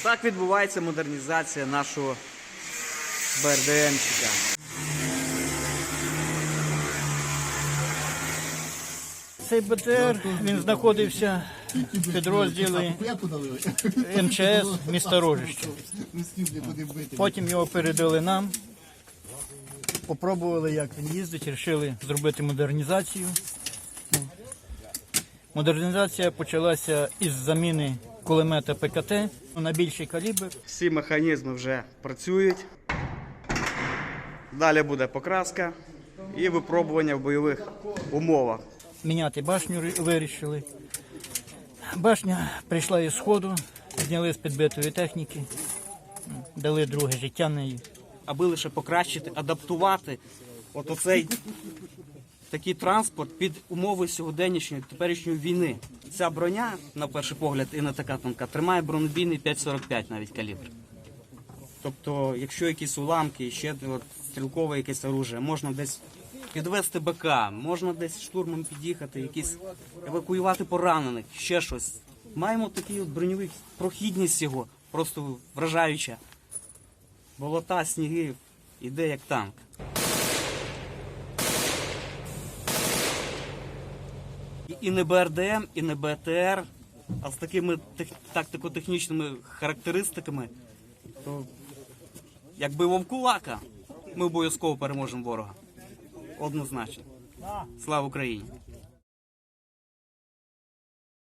Отак відбувається модернізація нашого БРДМчика. Цей БТР він знаходився в підрозділі МЧС міста Рожище. Потім його передали нам. Попробували, як він їздить, вирішили зробити модернізацію. Модернізація почалася із заміни кулемета ПКТ на більший калібр. Всі механізми вже працюють. Далі буде покраска і випробування в бойових умовах. Міняти башню вирішили. Башня прийшла із сходу, зняли з підбитої техніки, дали друге життя неї. аби лише покращити, адаптувати от оцей такий транспорт під умови сьогоденнішньої теперішньої війни. Ця броня, на перший погляд, і не така тонка, тримає бронебійний 5,45 навіть калібр. Тобто, якщо якісь уламки, ще от, стрілкове якесь оружие, можна десь підвести БК, можна десь штурмом під'їхати, якісь евакуювати поранених, ще щось. Маємо такий от броньовий прохідність його, просто вражаюча. Болота, сніги, іде як танк. І- не БРДМ, і не БТР, а з такими тех- тактико-технічними характеристиками, то якби вовкулака, ми обов'язково переможемо ворога. Однозначно. Слава Україні!